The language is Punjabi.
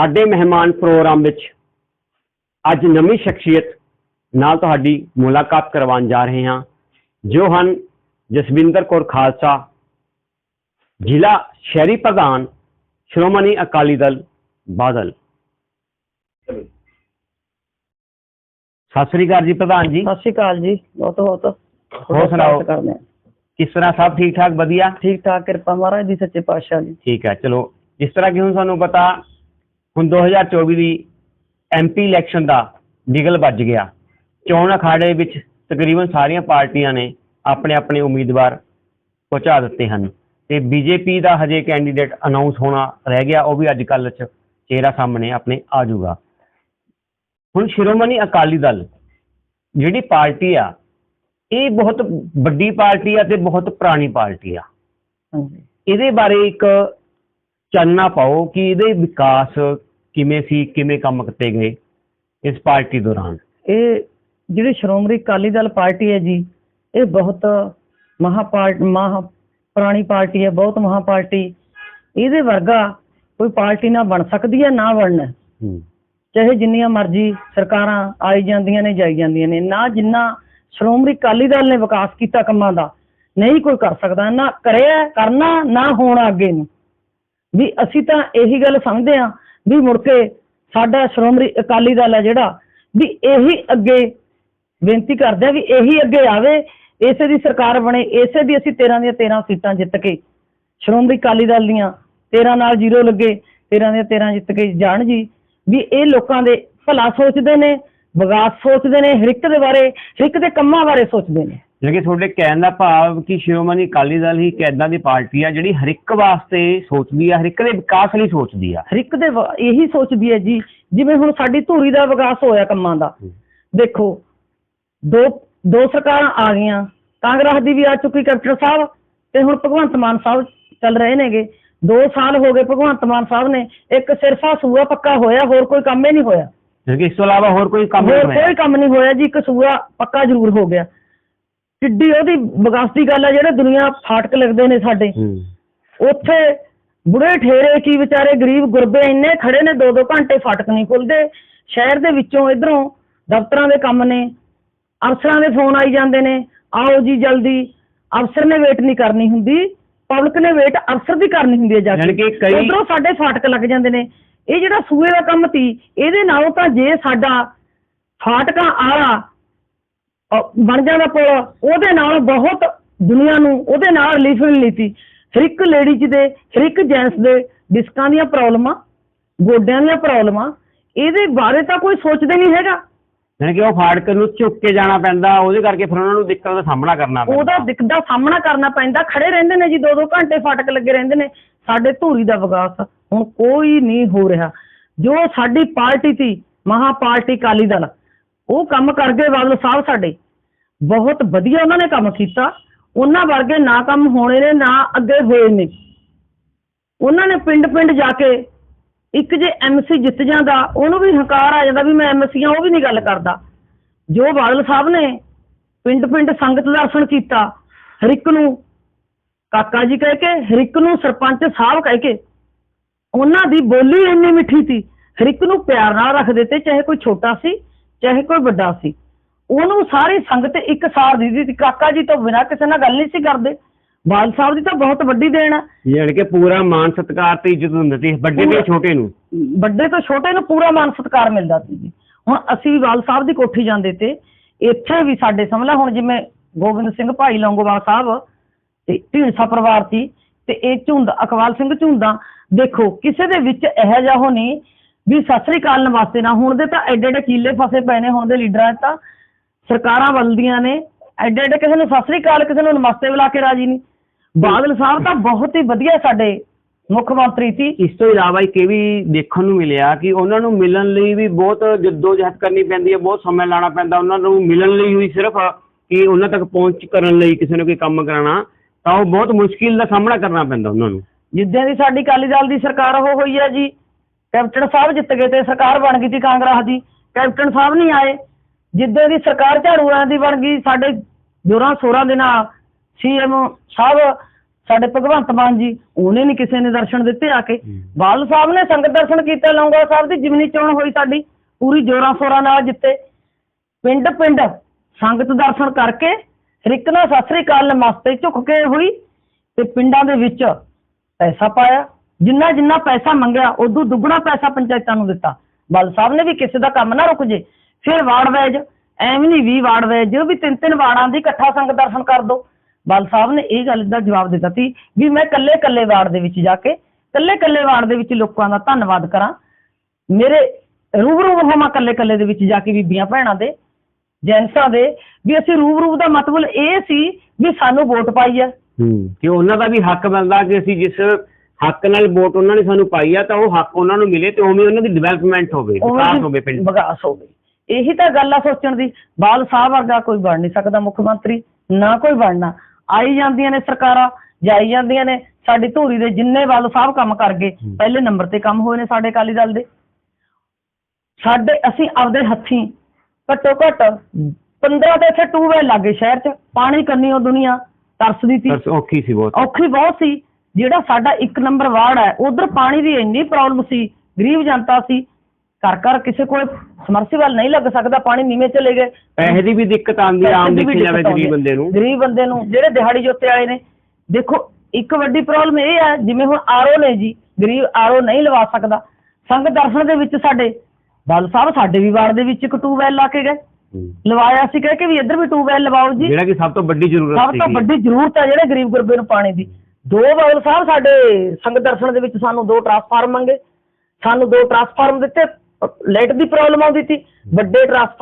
ਸਾਡੇ ਮਹਿਮਾਨ ਪ੍ਰੋਗਰਾਮ ਵਿੱਚ ਅੱਜ ਨਵੀਂ ਸ਼ਖਸੀਅਤ ਨਾਲ ਤੁਹਾਡੀ ਮੁਲਾਕਾਤ ਕਰਵਾਉਣ ਜਾ ਰਹੇ ਹਾਂ। ਜੋ ਹਨ ਜਸਵਿੰਦਰ ਕੌਰ ਖਾਲਸਾ ਜ਼ਿਲ੍ਹਾ ਸ਼ਹਿਰੀ ਪ੍ਰਧਾਨ ਸ਼੍ਰੋਮਣੀ ਅਕਾਲੀ ਦਲ ਬਾਦਲ। ਸਤਿ ਸ੍ਰੀ ਅਕਾਲ ਜੀ ਪ੍ਰਧਾਨ ਜੀ। ਸਤਿ ਸ਼੍ਰੀ ਅਕਾਲ ਜੀ। ਬਹੁਤ ਬਹੁਤ। ਹੋਰ ਸੁਣਾਓ। ਕਰਦੇ ਹਾਂ। ਕਿਸ ਤਰ੍ਹਾਂ ਸਭ ਠੀਕ ਠਾਕ? ਵਧੀਆ? ਠੀਕ ਠਾਕ ਕਿਰਪਾ ਮਹਾਰਾਜ ਦੀ ਸੱਚੇ ਪਾਤਸ਼ਾਹ ਦੀ। ਠੀਕ ਹੈ ਚਲੋ। ਜਿਸ ਤਰ੍ਹਾਂ ਕਿ ਹੁਣ ਸਾਨੂੰ ਪਤਾ ਹੁਣ 2024 ਦੀ ਐਮਪੀ ਇਲੈਕਸ਼ਨ ਦਾ ਬਿਗਲ ਵੱਜ ਗਿਆ। ਚੋਣ ਅਖਾੜੇ ਵਿੱਚ ਤਕਰੀਬਨ ਸਾਰੀਆਂ ਪਾਰਟੀਆਂ ਨੇ ਆਪਣੇ ਆਪਣੇ ਉਮੀਦਵਾਰ ਪਹੁੰਚਾ ਦਿੱਤੇ ਹਨ। ਤੇ ਬੀਜੇਪੀ ਦਾ ਹਜੇ ਕੈਂਡੀਡੇਟ ਅਨਾਉਂਸ ਹੋਣਾ ਰਹਿ ਗਿਆ ਉਹ ਵੀ ਅੱਜ ਕੱਲ੍ਹ ਚ ਚਿਹਰਾ ਸਾਹਮਣੇ ਆਪਣੇ ਆ ਜਾਊਗਾ ਹੁਣ ਸ਼੍ਰੋਮਣੀ ਅਕਾਲੀ ਦਲ ਜਿਹੜੀ ਪਾਰਟੀ ਆ ਇਹ ਬਹੁਤ ਵੱਡੀ ਪਾਰਟੀ ਆ ਤੇ ਬਹੁਤ ਪੁਰਾਣੀ ਪਾਰਟੀ ਆ। ਇਹਦੇ ਬਾਰੇ ਇੱਕ ਚਾਨਣਾ ਪਾਓ ਕਿ ਇਹਦੇ ਵਿਕਾਸ ਕਿਵੇਂ ਸੀ ਕਿਵੇਂ ਕੰਮ ਕੀਤੇ ਗਏ ਇਸ ਪਾਰਟੀ ਦੌਰਾਨ? ਇਹ ਜਿਹੜੀ ਸ਼੍ਰੋਮਣੀ ਅਕਾਲੀ ਦਲ ਪਾਰਟੀ ਹੈ ਜੀ ਇਹ ਬਹੁਤ ਮਹਾਪਾਰਟ ਮਹਾ ਪੁਰਾਣੀ ਪਾਰਟੀ ਹੈ ਬਹੁਤ ਮਹਾ ਪਾਰਟੀ। ਇਹਦੇ ਵਰਗਾ ਕੋਈ ਪਾਰਟੀ ਨਾ ਬਣ ਸਕਦੀ ਹੈ ਨਾ ਬਣਨਾ। ਚਾਹੇ ਜਿੰਨੀਆਂ ਮਰਜ਼ੀ ਸਰਕਾਰਾਂ ਆਈ ਜਾਂਦੀਆਂ ਨੇ ਜਾਈ ਜਾਂਦੀਆਂ ਨੇ ਨਾ ਜਿੰਨਾ ਸ਼੍ਰੋਮਣੀ ਅਕਾਲੀ ਦਲ ਨੇ ਵਿਕਾਸ ਕੀਤਾ ਕੰਮਾਂ ਦਾ ਨਹੀਂ ਕੋਈ ਕਰ ਸਕਦਾ ਨਾ ਕਰਿਆ ਕਰਨਾ ਨਾ ਹੋਣਾ ਅੱਗੇ ਨੂੰ। ਵੀ ਅਸੀਂ ਤਾਂ ਇਹੀ ਗੱਲ ਸਮਝਦੇ ਹਾਂ ਵੀ ਮੁੜ ਕੇ ਸਾਡਾ ਸ਼੍ਰੋਮਣੀ ਅਕਾਲੀ ਦਲ ਹੈ ਜਿਹੜਾ, ਵੀ ਇਹੀ ਅੱਗੇ ਬੇਨਤੀ ਕਰਦੇ ਆ ਵੀ ਇਹੀ ਅੱਗੇ ਆਵੇ, ਇਸੇ ਦੀ ਸਰਕਾਰ ਬਣੇ, ਇਸੇ ਦੀ ਅਸੀਂ 13 ਦੀਆਂ 13 ਸੀਟਾਂ ਜਿੱਤ ਕੇ ਸ਼੍ਰੋਮਣੀ ਅਕਾਲੀ ਦਲ ਦੀਆਂ 13 ਨਾਲ ਜ਼ੀਰੋ ਲੱਗੇ 13 ਦੀਆਂ 13 ਜਿੱਤ ਕੇ ਜਾਣ ਜੀ, ਵੀ ਇਹ ਲੋਕਾਂ ਦੇ ਭਲਾ ਸੋਚਦੇ ਨੇ ਵਿਕਾਸ ਸੋਚਦੇ ਨੇ ਹਰ ਇੱਕ ਦੇ ਬਾਰੇ ਹਰ ਇੱਕ ਦੇ ਕੰਮਾਂ ਬਾਰੇ ਸੋਚਦੇ ਨੇ। ਜਿਵੇਂ ਕਿ ਤੁਹਾਡੇ ਕਹਿਣ ਦਾ ਭਾਵ ਕਿ ਸ਼੍ਰੋਮਣੀ ਅਕਾਲੀ ਦਲ ਹੀ ਇੱਕ ਏਦਾਂ ਦੀ ਪਾਰਟੀ ਆ ਜਿਹੜੀ ਹਰ ਇੱਕ ਵਾਸਤੇ ਸੋਚਦੀ ਆ ਹਰ ਇੱਕ ਦੇ ਵਿਕਾਸ ਲਈ ਸੋਚਦੀ ਆ। ਹਰ ਇੱਕ ਦੇ ਵ- ਇਹੀ ਸੋਚਦੀ ਹੈ ਜੀ ਜਿਵੇਂ ਹੁਣ ਸਾਡੀ ਧੂਰੀ ਦਾ ਵਿਕਾਸ ਹੋਇਆ ਕੰਮਾਂ ਦਾ। ਦੇਖੋ ਦੋ ਦੋ ਸਰਕਾਰਾਂ ਆ ਗਈਆਂ ਕਾਂਗਰਸ ਦੀ ਵੀ ਆ ਚੁੱਕੀ ਕੈਪਟਨ ਸਾਹਿਬ ਤੇ ਹੁਣ ਭਗਵੰਤ ਮਾਨ ਸਾਹਿਬ ਚੱਲ ਰਹੇ ਨੇਗੇ। 2 ਸਾਲ ਹੋ ਗਏ ਭਗਵੰਤ ਮਾਨ ਸਾਹਿਬ ਨੇ ਇੱਕ ਸਿਰਫਾ ਸੂਆ ਪੱਕਾ ਹੋਇਆ ਹੋਰ ਕੋਈ ਕੰਮ ਹੀ ਨਹੀਂ ਹੋਇਆ। ਜਿਵੇਂ ਇਸ ਤੋਂ ਇਲਾਵਾ ਹੋਰ ਕੋਈ ਕੰਮ ਨਹੀਂ ਹੋਰ ਹੋਇਆ। ਕੋਈ ਕੰਮ ਨਹੀਂ ਹੋਇਆ ਜੀ ਇੱਕ ਸੂਆ ਪੱਕਾ ਜ਼ਰੂਰ ਹੋ ਗਿਆ। ਕਿੱਡੀ ਉਹਦੀ ਦੀ ਗੱਲ ਹੈ ਜਿਹੜੇ ਦੁਨੀਆ ਫਾਟਕ ਲਿਖਦੇ ਨੇ ਸਾਡੇ। ਉੱਥੇ ਬੁੜੇ ਠੇਰੇ ਕੀ ਵਿਚਾਰੇ ਗਰੀਬ ਗੁਰਬੇ ਇੰਨੇ ਖੜੇ ਨੇ ਦੋ ਦੋ ਘੰਟੇ ਫਾਟਕ ਨਹੀਂ ਖੁੱਲਦੇ। ਸ਼ਹਿਰ ਦੇ ਵਿੱਚੋਂ ਇਧਰੋਂ ਦਫ਼ਤਰਾਂ ਦੇ ਕੰਮ ਨੇ ਅਫਸਰਾਂ ਦੇ ਫੋਨ ਆਈ ਜਾਂਦੇ ਨੇ ਆਓ ਜੀ ਜਲਦੀ ਅਫਸਰ ਨੇ ਵੇਟ ਨਹੀਂ ਕਰਨੀ ਹੁੰਦੀ ਪਬਲਿਕ ਨੇ ਵੇਟ ਅਫਸਰ ਦੀ ਕਰਨੀ ਹੁੰਦੀ ਹੈ ਜਾ ਕੇ। ਉਧਰੋਂ ਸਾਡੇ ਫਾਟਕ ਲੱਗ ਜਾਂਦੇ ਨੇ। ਇਹ ਜਿਹੜਾ ਸੂਏ ਦਾ ਕੰਮ ਤੀ ਇਹਦੇ ਨਾਲੋਂ ਤਾਂ ਜੇ ਸਾਡਾ ਫਾਟਕਾਂ ਆਲਾ ਬਣ ਜਾਂਦਾ ਪੁਲ। ਉਹਦੇ ਨਾਲ ਬਹੁਤ ਦੁਨੀਆ ਨੂੰ ਉਹਦੇ ਨਾਲ ਰਿਲੀਫ ਮਿਲਣੀ ਸੀ ਹਰ ਇੱਕ ਲੇਡੀਜ਼ ਦੇ ਹਰ ਇੱਕ ਜੈਂਟਸ ਦੇ ਡਿਸਕਾਂ ਦੀਆਂ ਪ੍ਰੋਬਲਮਾਂ ਗੋਡਿਆਂ ਦੀਆਂ ਪ੍ਰੋਬਲਮਾਂ ਇਹਦੇ ਬਾਰੇ ਤਾਂ ਕੋਈ ਸੋਚਦਾ ਨਹੀਂ ਹੈਗਾ। ਯਾਨੀ ਕਿ ਉਹ ਫਾੜਕ ਨੂੰ ਝੁੱਕ ਕੇ ਜਾਣਾ ਪੈਂਦਾ ਉਹਦੇ ਕਰਕੇ ਫਿਰ ਉਹਨਾਂ ਨੂੰ ਦਿੱਕਤਾਂ ਦਾ ਸਾਹਮਣਾ ਕਰਨਾ ਪੈਂਦਾ। ਉਹਦਾ ਦਿੱਕ ਦਾ ਸਾਹਮਣਾ ਕਰਨਾ ਪੈਂਦਾ। ਖੜੇ ਰਹਿੰਦੇ ਨੇ ਜੀ ਦੋ ਦੋ ਘੰਟੇ ਫਾਟਕ ਲੱਗੇ ਰਹਿੰਦੇ ਨੇ। ਸਾਡੇ ਧੂਰੀ ਦਾ ਵਿਕਾਸ ਹੁਣ ਕੋਈ ਨਹੀਂ ਹੋ ਰਿਹਾ। ਜੋ ਸਾਡੀ ਪਾਰਟੀ ਸੀ ਮਹਾ ਪਾਰਟੀ ਅਕਾਲੀ ਦਲ ਉਹ ਕੰਮ ਕਰ ਗਏ ਬਾਦਲ ਸਾਹਿਬ ਸਾਡੇ। ਬਹੁਤ ਵਧੀਆ ਉਹਨਾਂ ਨੇ ਕੰਮ ਕੀਤਾ। ਉਹਨਾਂ ਵਰਗੇ ਨਾ ਕੰਮ ਹੋਣੇ ਨੇ, ਨਾ ਅੱਗੇ ਹੋਏ ਨੇ। ਉਹਨਾਂ ਨੇ ਪਿੰਡ ਪਿੰਡ ਜਾ ਕੇ ਇੱਕ ਜੇ ਐਮਸੀ ਜਿੱਤ ਜਾਂਦਾ, ਉਹਨੂੰ ਵੀ ਹੰਕਾਰ ਆ ਜਾਂਦਾ ਵੀ ਮੈਂ ਐਮਸੀ ਆ, ਉਹ ਵੀ ਨਹੀਂ ਗੱਲ ਕਰਦਾ। ਜੋ ਬਾਦਲ ਸਾਹਿਬ ਨੇ ਪਿੰਡ ਪਿੰਡ ਸੰਗਤ ਦਰਸ਼ਨ ਕੀਤਾ ਹਰ ਇੱਕ ਨੂੰ ਕਾਕਾ ਜੀ ਕਹਿ ਕੇ ਹਰ ਇੱਕ ਨੂੰ ਸਰਪੰਚ ਸਾਹਿਬ ਕਹਿ ਕੇ, ਉਹਨਾਂ ਦੀ ਬੋਲੀ ਇੰਨੀ ਮਿੱਠੀ ਸੀ ਹਰ ਇੱਕ ਨੂੰ ਪਿਆਰ ਨਾਲ ਰੱਖਦੇ ਤੇ ਚਾਹੇ ਕੋਈ ਛੋਟਾ ਸੀ ਚਾਹੇ ਕੋਈ ਵੱਡਾ ਸੀ। ਉਹਨੂੰ ਸਾਰੀ ਸੰਗਤ ਇੱਕ ਸਾਰ ਦਿੰਦੀ ਸੀ ਕਾਕਾ ਜੀ ਤੋਂ ਬਿਨਾਂ ਕਿਸੇ ਨਾਲ ਗੱਲ ਨਹੀਂ ਸੀ ਕਰਦੇ। ਬਾਦਲ ਸਾਹਿਬ ਦੀ ਤਾਂ ਬਹੁਤ ਵੱਡੀ ਦੇਣ ਹੈ ਯਾਨੀ ਕਿ ਪੂਰਾ ਮਾਨ ਸਤਿਕਾਰ ਤੇ ਇੱਜ਼ਤ ਹੁੰਦੀ ਸੀ। ਵੱਡੇ ਤੇ ਛੋਟੇ ਨੂੰ। ਵੱਡੇ ਤੋਂ ਛੋਟੇ ਨੂੰ ਪੂਰਾ ਮਾਨ ਸਤਿਕਾਰ ਮਿਲਦਾ ਸੀ ਜੀ। ਹੁਣ ਅਸੀਂ ਵਾਲ ਸਾਹਿਬ ਦੀ ਕੋਠੀ ਜਾਂਦੇ ਤੇ ਇੱਥੇ ਵੀ ਸਾਡੇ ਸਮਝਲਾ ਹੁਣ ਜਿਵੇਂ ਗੋਬਿੰਦ ਸਿੰਘ ਭਾਈ ਲੌਂਗੋਵਾਲ ਸਾਹਿਬ ਤੇ ਢੀਂਡਸਾ ਪਰਿਵਾਰ ਸੀ ਤੇ ਇਹ ਝੁੰਦਾ ਅਕਵਾਲ ਸਿੰਘ ਝੁੰਦਾ ਦੇਖੋ ਕਿਸੇ ਦੇ ਵਿੱਚ ਇਹੋ ਜਿਹਾ ਹੋ ਨਹੀਂ ਵੀ ਸਤਿ ਸ੍ਰੀ ਅਕਾਲ ਨਮਸਤੇ ਨਾ ਹੁਣ ਦੇ ਤਾਂ ਐਡੇ ਐਡੇ ਕੀਲੇ ਫਸੇ ਪਏ ਨੇ ਹੁਣ ਦੇ ਲੀਡਰਾਂ 'ਚ ਤਾਂ ਸਰਕਾਰਾਂ ਬਦਲਦੀਆਂ ਨੇ ਐਡੇ ਐਡੇ ਕਿਸੇ ਨੂੰ ਸਤਿ ਸ੍ਰੀ ਅਕਾਲ ਕਿਸੇ ਨੂੰ ਨਮਸਤੇ ਬੁਲਾ ਕੇ ਰਾਜੀ ਨਹੀਂ। ਬਾਦਲ ਸਾਹਿਬ ਤਾਂ ਬਹੁਤ ਹੀ ਵਧੀਆ ਸਾਡੇ ਮੁੱਖ ਮੰਤਰੀ ਸੀ। ਇਸ ਤੋਂ ਇਲਾਵਾ ਇੱਕ ਇਹ ਵੀ ਦੇਖਣ ਨੂੰ ਮਿਲਿਆ ਕਿ ਉਹਨਾਂ ਨੂੰ ਮਿਲਣ ਲਈ ਵੀ ਬਹੁਤ ਜਦੋਜਹਿਦ ਕਰਨੀ ਪੈਂਦੀ ਹੈ ਬਹੁਤ ਸਮਾਂ ਲਾਣਾ ਪੈਂਦਾ। ਉਹਨਾਂ ਨੂੰ ਮਿਲਣ ਲਈ ਵੀ ਸਿਰਫ ਕਿ ਉਹਨਾਂ ਤੱਕ ਪਹੁੰਚ ਕਰਨ ਲਈ ਕਿਸੇ ਨੇ ਕੋਈ ਕੰਮ ਕਰਾਉਣਾ ਤਾਂ ਉਹ ਬਹੁਤ ਮੁਸ਼ਕਿਲ ਦਾ ਸਾਹਮਣਾ ਕਰਨਾ ਪੈਂਦਾ ਉਹਨਾਂ ਨੂੰ। ਜਿੱਦਾਂ ਦੀ ਸਾਡੀ ਅਕਾਲੀ ਦਲ ਦੀ ਸਰਕਾਰ ਉਹ ਹੋਈ ਹੈ ਜੀ ਕੈਪਟਨ ਸਾਹਿਬ ਜਿੱਤ ਗਏ ਤੇ ਸਰਕਾਰ ਬਣ ਗਈ ਸੀ ਕਾਂਗਰਸ ਦੀ। ਕੈਪਟਨ ਸਾਹਿਬ ਨਹੀਂ ਆਏ। ਜਿੱਦਾਂ ਦੀ ਸਰਕਾਰ ਝਾੜੂ ਵਾਲਿਆਂ ਦੀ ਬਣ ਗਈ ਸਾਡੇ ਜੋਰਾਂ ਸੋਰਾਂ ਦੇ ਨਾਲ ਸੀਐਮ ਸਾਹਿਬ ਸਾਡੇ ਭਗਵੰਤ ਮਾਨ ਜੀ ਉਹਨੇ ਨਹੀਂ ਕਿਸੇ ਨੇ ਦਰਸ਼ਨ ਦਿੱਤੇ ਆ ਕੇ। ਬਾਲ ਸਾਹਿਬ ਨੇ ਸੰਗਤ ਦਰਸ਼ਨ ਕੀਤੇ ਲੌਂਗਾ ਸਾਹਿਬ ਦੀ ਜਿਮਨੀ ਚੋਣ ਹੋਈ ਸਾਡੀ ਪੂਰੀ ਜੋਰਾਂ ਸ਼ੋਰਾਂ ਨਾਲ ਜਿੱਤੇ। ਪਿੰਡ ਪਿੰਡ ਸੰਗਤ ਦਰਸ਼ਨ ਕਰਕੇ ਰਿਕ ਨਾਲ ਸਤਿ ਸ੍ਰੀ ਅਕਾਲ ਨਮਸਤੇ ਝੁੱਕ ਕੇ ਹੋਈ ਤੇ ਪਿੰਡਾਂ ਦੇ ਵਿੱਚ ਪੈਸਾ ਪਾਇਆ। ਜਿੰਨਾ ਜਿੰਨਾ ਪੈਸਾ ਮੰਗਿਆ, ਉਦੋਂ ਦੁੱਗਣਾ ਪੈਸਾ ਪੰਚਾਇਤਾਂ ਨੂੰ ਦਿੱਤਾ। ਬਲ ਸਾਹਿਬ ਨੇ ਵੀ ਕਿਸੇ ਦਾ ਕੰਮ ਨਾ ਰੁਕ ਜੇ। ਫਿਰ ਵਾਰਡ ਵੈਜ, ਐਵੇਂ ਨਹੀਂ 20 ਵਾਰਡ ਵੈਜ, ਵੀ ਤਿੰਨ ਤਿੰਨ ਵਾਰਡਾਂ ਦੀ ਇਕੱਠਾ ਸੰਗਤ ਦਰਸ਼ਨ ਕਰ ਦੋ। ਬਲ ਸਾਹਿਬ ਨੇ ਇਹ ਗੱਲ ਦਾ ਜਵਾਬ ਦਿੱਤਾ ਸੀ ਵੀ ਮੈਂ ਕੱਲੇ ਕੱਲੇ ਵਾਰਡ ਦੇ ਵਿੱਚ ਜਾ ਕੇ ਕੱਲੇ ਕੱਲੇ ਵਾਰਡ ਦੇ ਵਿੱਚ ਲੋਕਾਂ ਦਾ ਧੰਨਵਾਦ ਕਰਾਂ। ਮੇਰੇ ਰੂਬਰੂ ਹੋਵਾਂ ਕੱਲੇ ਕੱਲੇ ਦੇ ਵਿੱਚ ਜਾ ਕੇ ਬੀਬੀਆਂ ਭੈਣਾਂ ਦੇ, ਜੈਂਟਸਾਂ ਦੇ, ਵੀ ਅਸੀਂ ਰੂਬਰੂ ਦਾ ਮਤਲਬ ਇਹ ਸੀ ਵੀ ਸਾਨੂੰ ਵੋਟ ਪਾਈ ਹੈ ਕਿ ਉਹਨਾਂ ਦਾ ਵੀ ਹੱਕ ਬਣਦਾ ਕਿ ਅਸੀਂ ਜਿਸ ਹੱਕ ਨਾਲ ਵੋਟ ਉਹਨਾਂ ਨੇ ਸਾਨੂੰ ਪਾਈ ਆ ਤਾਂ ਉਹ ਹੱਕ ਉਹਨਾਂ ਨੂੰ ਮਿਲੇ ਤੇ ਉਵੇਂ ਉਹਨਾਂ ਦੀ ਡਿਵੈਲਪਮੈਂਟ ਹੋਵੇ ਉਵੇਂ ਵਿਕਾਸ ਹੋਵੇ ਪਿੰਡ ਵਿਕਾਸ ਹੋਵੇ। ਇਹੀ ਤਾਂ ਗੱਲ ਆ ਸੋਚਣ ਦੀ। ਬਾਲ ਸਾਹਿਬ ਵਰਗਾ ਕੋਈ ਬਣ ਨਹੀਂ ਸਕਦਾ ਮੁੱਖ ਮੰਤਰੀ ਨਾ ਕੋਈ ਬਣਨਾ। ਆਈ ਜਾਂਦੀਆਂ ਨੇ ਸਰਕਾਰਾਂ ਜਾਈ ਜਾਂਦੀਆਂ ਨੇ। ਸਾਡੀ ਧੂਰੀ ਦੇ ਜਿੰਨੇ ਬਾਲ ਸਾਹਿਬ ਕੰਮ ਕਰ ਗਏ। ਪਹਿਲੇ ਨੰਬਰ ਤੇ ਕੰਮ ਹੋਏ ਨੇ ਸਾਡੇ ਅਕਾਲੀ ਦਲ ਦੇ। ਸਾਡੇ ਅਸੀਂ ਆਪਦੇ ਹੱਥੀਂ ਘੱਟੋ ਘੱਟ 15 ਤੇ ਇੱਥੇ ਟੂਬਵੈਲ ਲੱਗੇ ਸ਼ਹਿਰ 'ਚ। ਪਾਣੀ ਕੰਨੀ ਉਹ ਦੁਨੀਆ ਤਰਸਦੀ ਸੀ। ਪਰ ਔਖੀ ਸੀ ਬਹੁਤ। ਔਖੀ ਬਹੁਤ ਸੀ। ਜਿਹੜਾ ਸਾਡਾ ਇੱਕ ਨੰਬਰ ਵਾਰਡ ਹੈ ਉਧਰ ਪਾਣੀ ਦੀ ਇੰਨੀ ਪ੍ਰੋਬਲਮ ਸੀ ਗਰੀਬ ਜਨਤਾ ਸੀ ਘਰ ਘਰ ਕਿਸੇ ਕੋਲ ਸਮਰਸੀਬਲ ਨਹੀਂ ਲੱਗ ਸਕਦਾ ਪਾਣੀ ਨੀਵੇਂ ਚਲੇ ਗਏ। ਪੈਸੇ ਦੀ ਵੀ ਦਿੱਕਤ ਆਉਂਦੀ ਆ, ਆਮ ਦੇਖੀ ਜਾਵੇ ਗਰੀਬ ਬੰਦੇ ਨੂੰ। ਗਰੀਬ ਬੰਦੇ ਨੂੰ ਜਿਹੜੇ ਦਿਹਾੜੀ ਜੋਤੇ ਵਾਲੇ ਨੇ ਦੇਖੋ ਇੱਕ ਵੱਡੀ ਪ੍ਰੋਬਲਮ ਇਹ ਹੈ ਜਿਵੇਂ ਹੁਣ ਆਰਓ ਨੇ ਜੀ ਗਰੀਬ ਆਰਓ ਨਹੀਂ ਲਵਾ ਸਕਦਾ। ਸੰਗ ਦਰਸ਼ਨ ਦੇ ਵਿੱਚ ਸਾਡੇ ਬਲ ਸਾਹਿਬ ਸਾਡੇ ਵੀ ਵਾਰਡ ਦੇ ਵਿੱਚ ਇੱਕ ਟੂਬਵੈਲ ਲਾ ਕੇ ਗਏ। ਲਵਾਇਆ ਸੀ ਕਹਿ ਕੇ ਵੀ ਇੱਧਰ ਵੀ ਟੂਬਵੈਲ ਲਵਾਓ ਜੀ। ਜਿਹੜਾ ਕਿ ਸਭ ਤੋਂ ਵੱਡੀ ਜ਼ਰੂਰਤ ਸਭ ਤੋਂ। ਵੱਡੀ ਜ਼ਰੂਰਤ ਹੈ ਜਿਹੜੇ ਗਰੀਬ ਗੁਰਬੇ ਨੂੰ ਪਾਣੀ ਦੀ। ਦੋ ਬਾਦਲ ਸਾਹਿਬ ਸਾਡੇ ਸੰਗਤ ਦਰਸ਼ਨ ਦੇ ਵਿੱਚ ਸਾਨੂੰ ਦੋ ਟਰਾਂਸਫਾਰਮ ਮੰਗੇ। ਸਾਨੂੰ ਦੋ ਟਰਾਂਸਫਾਰਮ ਦਿੱਤੇ। ਲਾਈਟ ਦੀ ਪ੍ਰੋਬਲਮ ਆਉਂਦੀ ਸੀ। ਵੱਡੇ ਟਰਾਂਸਫਾਰਮ